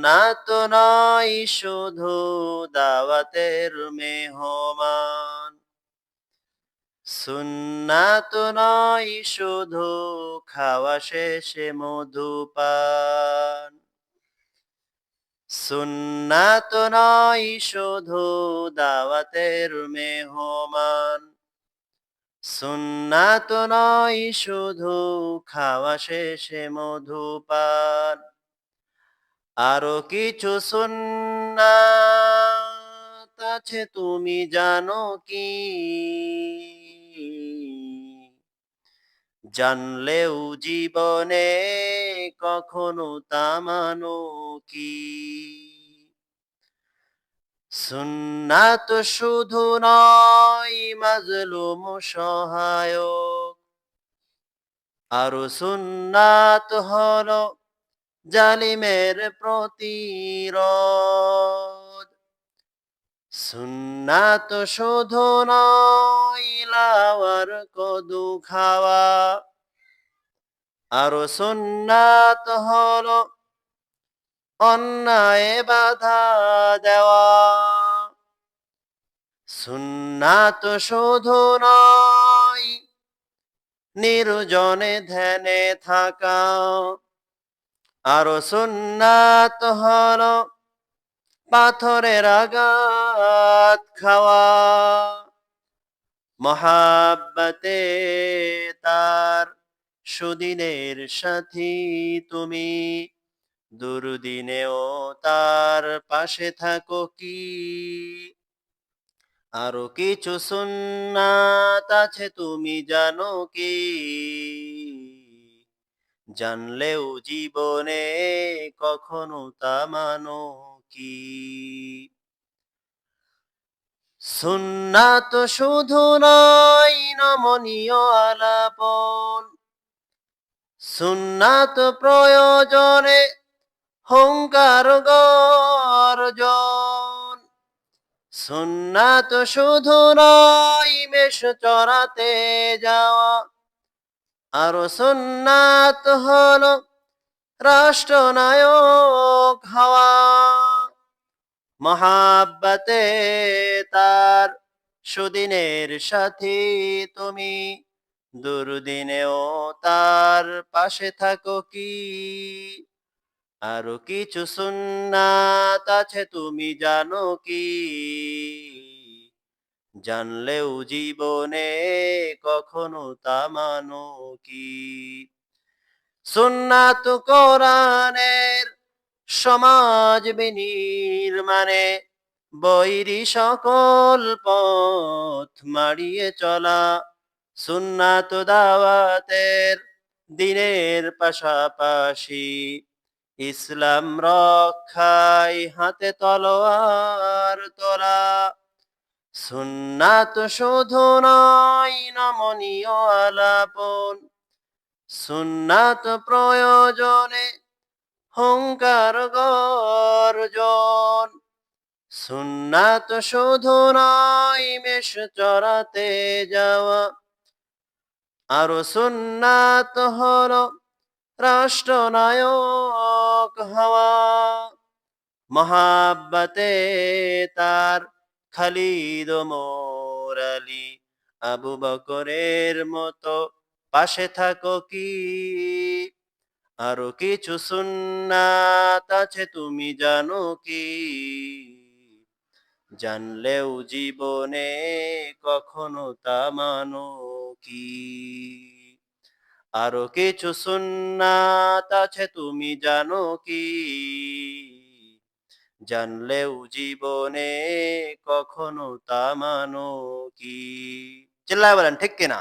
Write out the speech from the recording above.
সুন্নাত নয় শুধু দাওয়াতের মেহমান। সুন্নাত নয় শুধু খাওয়া শেষে মধুপান সুন্নাত নয় শুধু দাওয়াতের মেহমান। সুন্নাত নয় শুধু খাওয়া শেষে মধুপান আরও কিছু সুন্নাত আছে, তুমি জানো কি? জানলেও জীবনে কখনো তামানো কি? সুন্নাত শুধু নয়, মাজলুম সহায়ক। আরও সুন্নাত হলো জালিমের প্রতিরোধ। সুন্নাত শুধু নয়, লাওয়ার কদু খাওয়া। আরও সুন্নাত হল অন্যায় বাধা দেওয়া। সুন্নাত শুধু নয়, নির্জনে ধ্যানে থাকা। আরও সুন্নাত হলো পাথরের আঘাত খাওয়া। মহাব্বতে তার সুদিনের সাথী তুমি। দুর্দিনেও তার পাশে থাকো কি? আরও কিছু সুন্নাত আছে তুমি জানো কি? জানলেও জীবনে কখনো তা মানো কি? সুন্নাত শুধু নয়, নমনীয় আলাপন। সুন্নাত প্রয়োজনে হংকার গর্জন। সুন্নাত শুধু নয়, মেষ চড়াতে যাওয়া। আরও সুন্নাত হলো রাষ্ট্রনায়ক হওয়া। মহাব্বতে তার সুদিনের সাথী তুমি, দুর্দিনেও তার পাশে থাকো কি? আরও কিছু সুন্নাত আছে তুমি জানো কি? জানলেও জীবনে কখনো তা মানো কি? সুন্নাত কোরআনের সমাজ বিনির্মাণে বৈরি সকল পথ মাড়িয়ে চলা সুন্নাত দাওয়াতের দিনের পাশাপাশি ইসলাম রক্ষায় হাতে তলোয়ার তোলা সুন্নাত শুধু নয়, নমনীয় আলাপন। সুন্নাত প্রয়োজনে হংকার গর্জন। সুন্নাত শুধু নয়, মেষ চড়াতে যাওয়া। আরও সুন্নাত হলো রাষ্ট্রনায়ক হওয়া। মহাব্বতে তার খালিদ মোরালি আবু বকরের মতো। পাশে থাকো কি? আরও কিছু সুন্নাত আছে, তুমি জানো কি? জানলেও জীবনে কখনো তা মানো কি? আরও কিছু সুন্নাত আছে, তুমি জানো কি? জানলেও জীবনে কখনো তা মানো কি? চিল্লায় বলেন ঠিক কিনা?